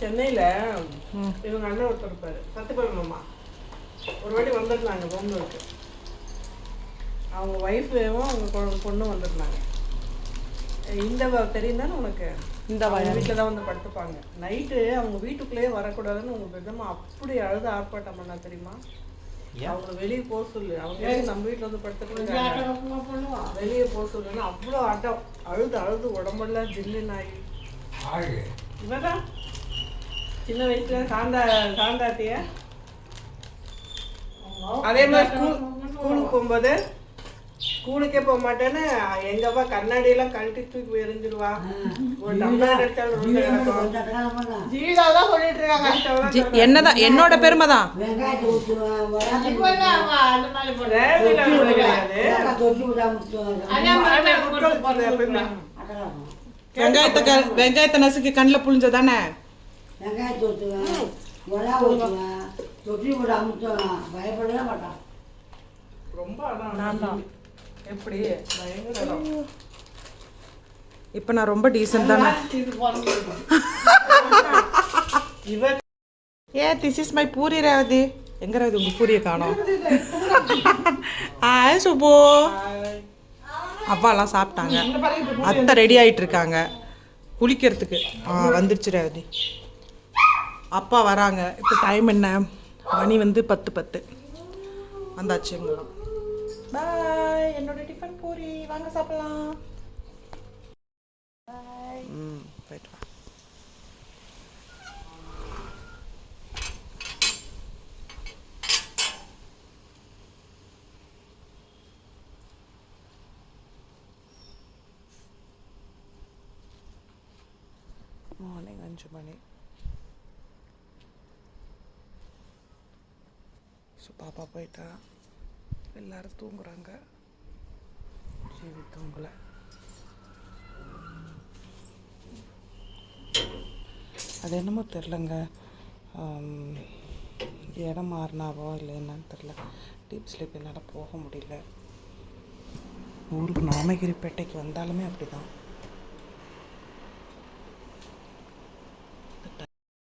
சென்னையில் இவங்க அண்ணன் ஒருத்தர் இருப்பார். சத்தியபுரம் ஒரு வாட்டி வந்திருந்தாங்க பொங்கலுக்கு அவங்க ஒய்ஃபும் அவங்க பொண்ணும் வந்திருந்தாங்க. இந்த தெரியும் தானே உனக்கு? இந்த வீட்டில் தான் வந்து படுத்துப்பாங்க. நைட்டு அவங்க வீட்டுக்குள்ளேயே வரக்கூடாதுன்னு உங்க பெரியம்மா அப்படி அழுது ஆர்ப்பாட்டம் பண்ணா தெரியுமா? அவங்க வெளியே போக சொல்லு. அவங்க நம்ம வீட்டில் வந்து படுத்துக்கிறாங்க வெளியே போக சொல்லுன்னு அவ்வளோ அடம் அழுது அழுது உடம்பெல்லாம் ஜில்லுன்னு ஆகி இவதான்? சின்ன வயசுல சாந்தா சாந்தாத்திய. அதே மாதிரி ஸ்கூல் ஸ்கூலுக்கு போகும்போது ஸ்கூலுக்கே போக மாட்டேன்னு எங்கப்பா கண்ணாடியெல்லாம் கழட்டி தூக்கி எரிஞ்சிருவா ஒரு டம்ளர் சொல்லிட்டு இருக்காங்க என்னதான் என்னோட பெருமை தான். வெங்காயத்தை வெங்காயத்தை நசுக்கி கண்ணில் புழிஞ்சதானே? வெங்காயத்தை ஊற்றுவேன் உலா ஊற்றுவேன் தொட்டி விட அமுத்துவேன் பயப்படவே மாட்டான் ரொம்ப அதான் எப்படி. இப்போ நான் ரொம்ப டீசென்ட் தானே? ஏ திஸ் இஸ் மை பூரி ரேவதி. எங்க ரேவதி உங்க பூரியை காணோம்? ஆய் சுபு அப்பாலாம் சாப்பிட்டாங்க. அத்தை ரெடி ஆயிட்டு இருக்காங்க. குளிக்கிறதுக்கு. ஆ வந்துருச்சு ரேவதி. அப்பா வராங்க. இப்போ டைம் என்ன? மணி வந்து பத்து பத்து. வந்தாச்சு எங்களாம் பாய் என்னோட டிஃபன் பூரி. வாங்க சாப்பிடலாம். ம் போயிட்டு வா. மார்னிங் அஞ்சு மணி. பாப்பா போயிட்டா. எல்லாரும் தூங்குறாங்க. ஜீவி தூங்கலை. அது என்னமோ தெரிலங்க இடம் மாறினாவோ இல்லை என்னன்னு தெரில டீப் ஸ்லீப் என்னால் போக முடியல. ஊருக்கு நாமகிரிப்பேட்டைக்கு வந்தாலுமே அப்படி தான்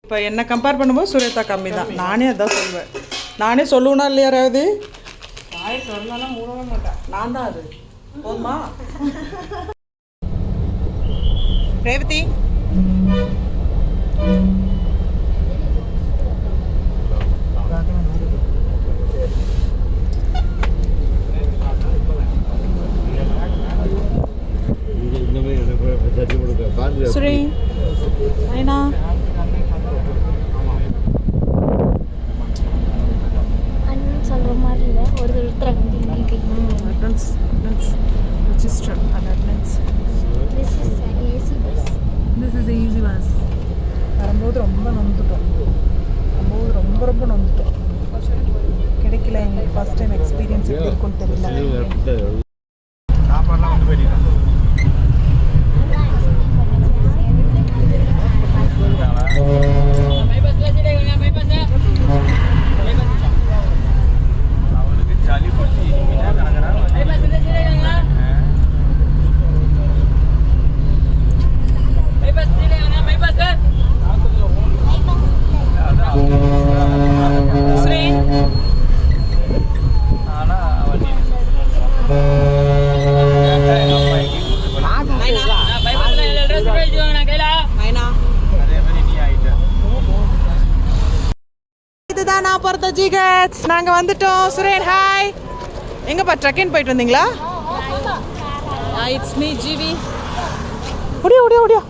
இப்போ என்ன கம்பேர் பண்ணும்போது சுரேதா கம்மி தான் நானே அதான் சொல்லுவேன். நானே சொல்லுவேனா இல்லையா யாராவது நான் தான் அது. போதுமா? ரேவதி? அட்டன்ஸ் அட்டன்ஸ் ரெஜிஸ்டர் அந்த attendance this is AC bus this is easy was வரும்போது ரொம்ப நொந்துட்டோம் வரும்போது ரொம்ப ரொம்ப நொந்துட்டோம் கிடைக்கல எங்களுக்கு ஃபர்ஸ்ட் டைம் எக்ஸ்பீரியன்ஸ் எப்படி இருக்கும்னு தெரியல இதுதான் நான் பிறந்த ஜிகச் நாங்க வந்துட்டோம். சுரேன் ஹாய் எங்கப்பா ட்ரக்கின் போயிட்டு வந்தீங்களா? இட்ஸ் மீ ஜிவி ஒடியா ஒடியா ஒடியா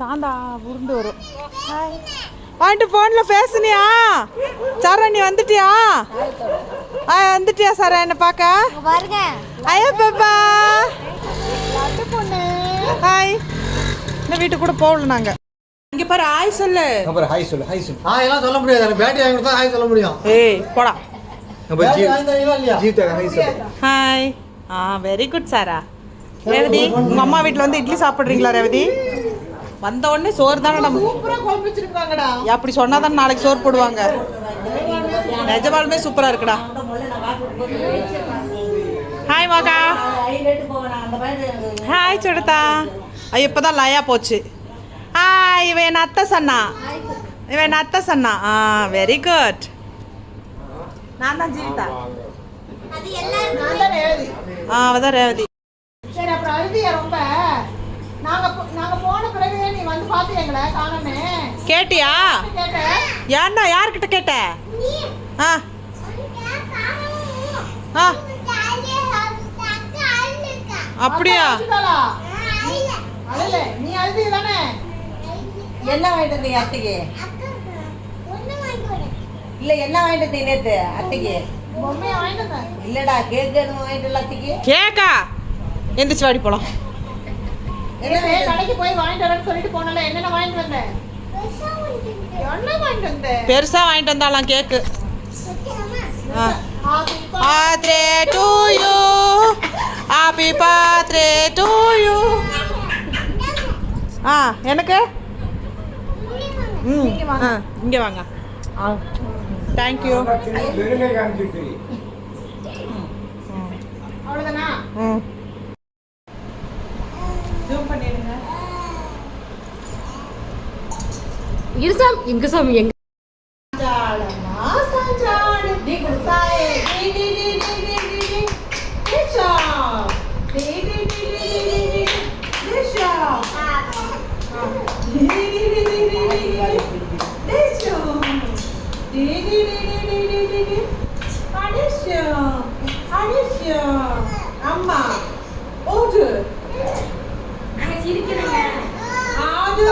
சாந்தா உருண்டு வரும் ஹாய் வாங்கிட்டு ஃபோனில் பேசுனியா? சாரா நீ வந்துட்டியா? ஆ வந்துட்டியா சாரா என்ன பார்க்க? பாருங்க ஐயா பாப்பா ஹாய் இந்த வீட்டுக்கு கூட போகல நாங்க. இங்க பாரு ஆய் சொல்லு. அப்புறம் ஹாய் சொல்லு ஹாய் சொல்லு. ஹாய் எல்லாம் சொல்ல முடியாது. எனக்கு பேட்டரி வாங்கி கொடுத்தா ஹாய் சொல்ல முடியும். ஏய் போடா. ஜீவ் ஜீவிதா ஹாய் சொல்லு. ஹாய் ஆ வெரி குட் சாரா. ரேவதி உங்க அம்மா வீட்ல வந்து இட்லி சாப்பிடுறீங்களா ரேவதி? வந்த உடனே சோறு தானே நம்ம சூப்பரா குழம்பு வச்சிருக்காங்கடா அப்படி சொன்னா தானே நாளைக்கு சோறு போடுவாங்க. நிஜமாலுமே சூப்பரா இருக்குடா. ஹாய் மகா ஹாய் சுடதா ஐயோ இப்பதான் லயா போச்சு. இவன் அத்தை சொன்னா இவன் அத்தை சொன்னா ஆ வெரி குட் நான் தான் ஜீவிதா. நான் தானே எழுதி ஆ அவதான் ரேவதி. சரி அப்புறம் அழுதியா ரொம்ப. நாங்க போ- நாங்க போன பிறகு நீ வந்து பாத்து எங்களை காணமே. கேட்டியா? ஏன்டா யார்கிட்ட கேட்ட? ஆ. ஆ. அப்படியா? அழல நீ என்ன வாங்கிட்டு வந்தீங்க அத்தைக்கு? இல்ல என்ன வாங்கிட்டு வந்தீங்க நேத்து அத்தைக்கு? இல்லடா கேக் எதுவும் வாங்கிட்டு வரல அத்தைக்கு. கேக்கா? எந்திரிச்சு வாடி போலாம். கடைக்கு போய் வாங்கிட்டு வரேன்னு சொல்லிட்டு போனல. என்னென்ன வாங்கிட்டு வந்தேன் பெருசா வாங்கிட்டு வந்தாலாம் கேக்கு. Padre to you. Happy Padre to you. ஆ எனக்கு? ம். ஆ இங்கே வாங்க. தேங்க்யூ அவ்வளவுதானா? ம். இருசாம் எங்க சாமி எங்க Alicia, Alicia, அம்மா ஓடு நாங்க சிரிக்கிறோம் ஆடு